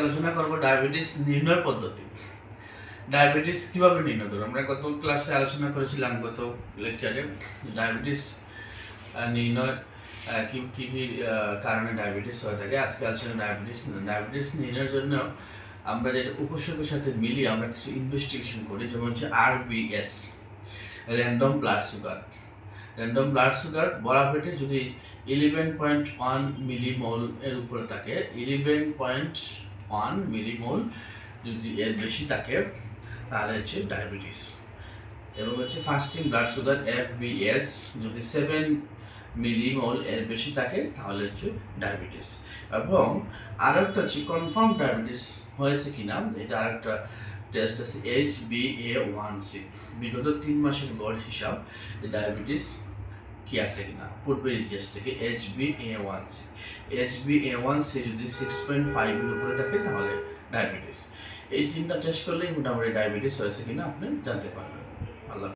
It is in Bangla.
আলোচনা করব ডায়াবেটিস নির্ণয় পদ্ধতি। ডায়াবেটিস কীভাবে নির্ণয় করব? আমরা গত ক্লাসে আলোচনা করেছিলাম, গত লেকচারে ডায়াবেটিস নির্ণয় কি কি কি কারণে ডায়াবেটিস হয়ে থাকে। আজকে আলোচনা ডায়াবেটিস ডায়াবেটিস নির্ণয়ের জন্য আমরা যেটা উপসর্গের সাথে মিলিয়ে আমরা কিছু ইনভেস্টিগেশন করি, যেমন হচ্ছে RBS random blood sugar random blood sugar পেটে যদি ইলেভেন পয়েন্ট ওয়ান মিলিমোল এর উপরে থাকে ইলেভেন পয়েন্ট ওয়ান মিলিমোল যদি এর বেশি থাকে, তাহলে হচ্ছে ডায়াবেটিস এবং হচ্ছে fasting blood sugar F BS যদি সেভেন মিলিমোল এর বেশি থাকে, তাহলে হচ্ছে ডায়াবেটিস এবং আর একটা হচ্ছে কনফার্ম ডায়াবেটিস হয়েছে কিনা, এটা আরেকটা টেস্ট আছে H B A one C বিগত তিন মাসের গড় হিসাব ডায়াবেটিস কি আছে কিনা? পূর্বের ইতিহাস থেকে H B A one C H B A one C যদি সিক্স পয়েন্ট ফাইভের উপরে থাকে, তাহলে ডায়াবেটিস এই তিনটা টেস্ট করলেই মোটামুটি ডায়াবেটিস হয়েছে কিনা আপনি জানতে পারবেন।